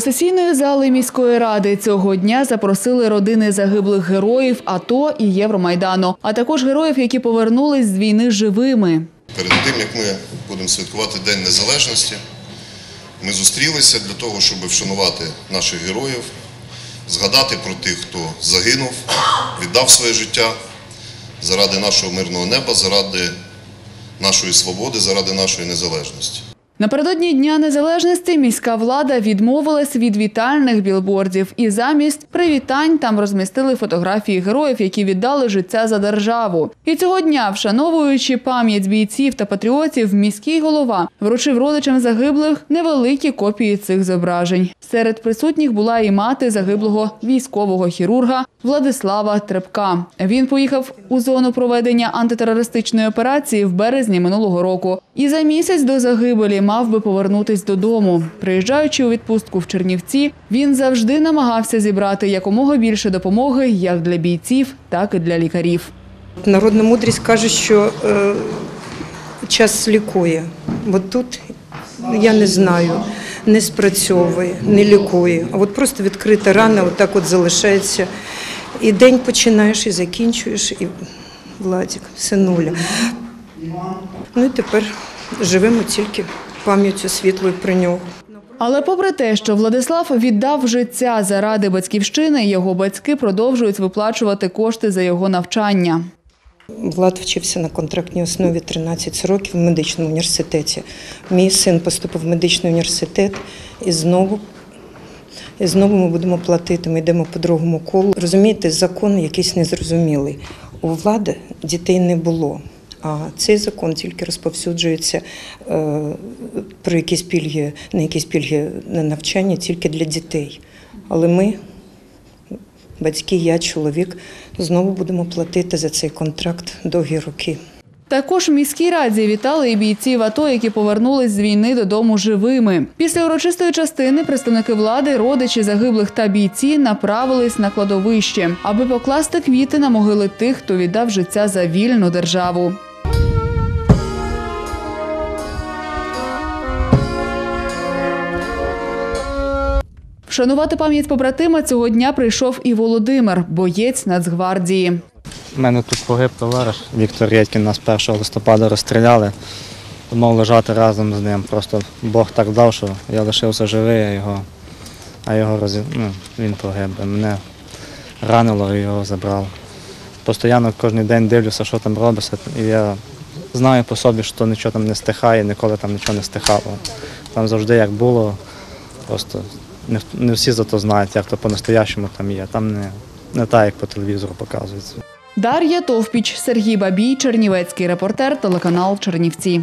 сесійної зали міської ради цього дня запросили родини загиблих героїв АТО і Євромайдану, а також героїв, які повернулись з війни живими. Перед тим, як ми будемо святкувати День Незалежності, ми зустрілися для того, щоб вшанувати наших героїв, згадати про тих, хто загинув, віддав своє життя заради нашого мирного неба, заради нашої свободи, заради нашої незалежності. Напередодні Дня Незалежності міська влада відмовилась від вітальних білбордів і замість привітань там розмістили фотографії героїв, які віддали життя за державу. І цього дня, вшановуючи пам'ять бійців та патріотів, міський голова вручив родичам загиблих невеликі копії цих зображень. Серед присутніх була і мати загиблого військового хірурга Владислава Трепка. Він поїхав у зону проведення антитерористичної операції в березні минулого року. І за місяць до загибелі мав би повернутись додому. Приїжджаючи у відпустку в Чернівці, він завжди намагався зібрати якомога більше допомоги як для бійців, так і для лікарів. Народна мудрість каже, що е, час лікує. Бо тут я не знаю, не спрацьовує, не лікує. А от просто відкрита рана, отак от залишається. І день починаєш, і закінчуєш, і Владик, синуля. Ну і тепер живемо тільки пам'яттю світлою про нього. Але попри те, що Владислав віддав життя заради батьківщини, його батьки продовжують виплачувати кошти за його навчання. Влад вчився на контрактній основі 13 років в медичному університеті. Мій син поступив в медичний університет і знову, і знову ми будемо платити. Ми йдемо по другому колу. Розумієте, закон якийсь незрозумілий. У влади дітей не було. А цей закон тільки розповсюджується е, про якісь пільги, на якісь пільги на навчання тільки для дітей. Але ми, батьки, я, чоловік, знову будемо платити за цей контракт довгі роки. Також в міській раді вітали і бійців АТО, які повернулись з війни додому живими. Після урочистої частини представники влади, родичі загиблих та бійці направились на кладовище, аби покласти квіти на могили тих, хто віддав життя за вільну державу. Вшанувати пам'ять побратима цього дня прийшов і Володимир, боєць Нацгвардії. У мене тут погиб товариш Віктор Редькін, нас 1 листопада розстріляли. Мав лежати разом з ним. Просто Бог так дав, що я лишився живий, а його, а його роз... ну, він погиб. Мене ранило і його забрали. Постійно кожен день дивлюся, що там робиться, і я знаю по собі, що нічого там не стихає, ніколи там нічого не стихало. Там завжди як було, просто не, не всі за то знають, як то по-настоящому там є. Там не, не так, як по телевізору показується. Дар'я Товпіч, Сергій Бабій, Чернівецький репортер, телеканал Чернівці.